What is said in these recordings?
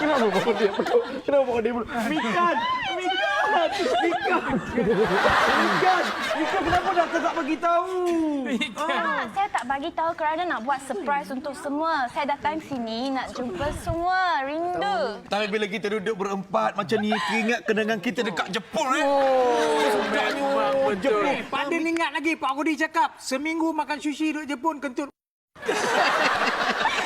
Kenapa bawa dia peluk? Kenapa bawa dia peluk? Mikan! Mikan! Mikan! Mikan! Mikan kenapa doktor tak bagi tahu? Ah, saya tak bagi tahu kerana nak buat surprise untuk semua. Saya datang sini nak jumpa semua. Rindu. Tapi bila kita duduk berempat macam ni, ingat kenangan kita dekat Jepun eh. Memang betul. Eh, Padin ingat lagi Pak Rudi cakap seminggu makan sushi duduk Jepun kentut.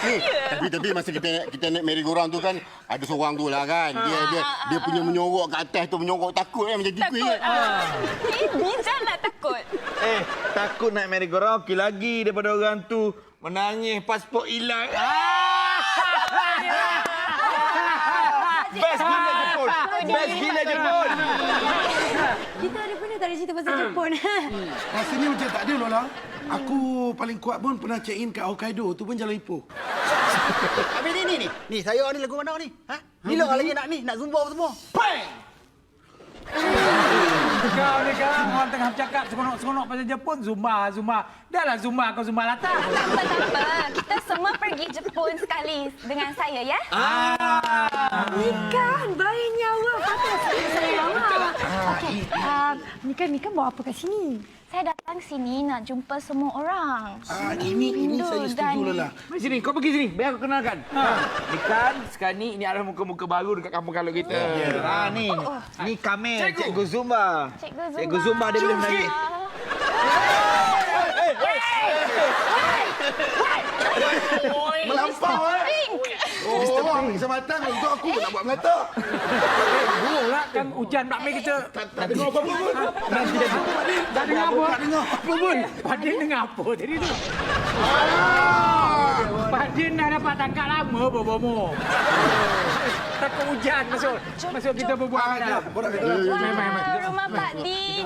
Ni, tapi tapi masa kita kita naik merry go round tu kan ada seorang tu lah kan. Dia dia dia punya menyorok kat atas tu menyorok takut kan macam tikus. Takut. Ah. Eh, bijak nak takut. Eh, takut naik merry-go-round okey lagi daripada orang tu menangis pasport hilang. Ah! Best gila Jepun. Best gila Jepun. Kita ada pernah tak ada cerita pasal Jepun? Rasanya macam tak ada Lola. Aku paling kuat pun pernah check in kat Hokkaido tu pun jalan Ipoh. Habis ni, ni, ni. Ni, saya ni lagu mana ni? Ha? Bila lagi nak ni? Nak zumba apa semua? Bang! Kau ni kan orang tengah bercakap seronok-seronok pasal Jepun. Zumba, Zumba. Dah lah Zumba kau Zumba latar. Tak apa, tak apa. Kita semua pergi Jepun sekali dengan saya, ya? Kan, baiknya awak. Patut saya sayang awak. Okey, um, Mika, Mika bawa apa kat sini? Saya datang sini nak jumpa semua orang. Ah, ini ini Rindu saya setuju dan- Lola. Mari sini, kau pergi sini. Biar aku kenalkan. Ha. Ni kan, sekarang ni, ini adalah muka-muka baru dekat kampung kalau kita. Ha, ni. Ni Kamel, Cikgu Zumba. Cikgu Zumba. Cikgu Zumba dia boleh menangis. Melampau eh. Oh, orang keselamatan untuk aku nak buat melata. Lah kan hujan bakmi kita. Tak, dengar apa-apa pun. Tak dengar apa? Tak dengar apa pun. Padin dengar apa tadi tu? Padin dah dapat tangkap lama bobomu. Takut hujan masuk. Masuk kita berbual Ah, dalam. Wah, rumah Pak Din.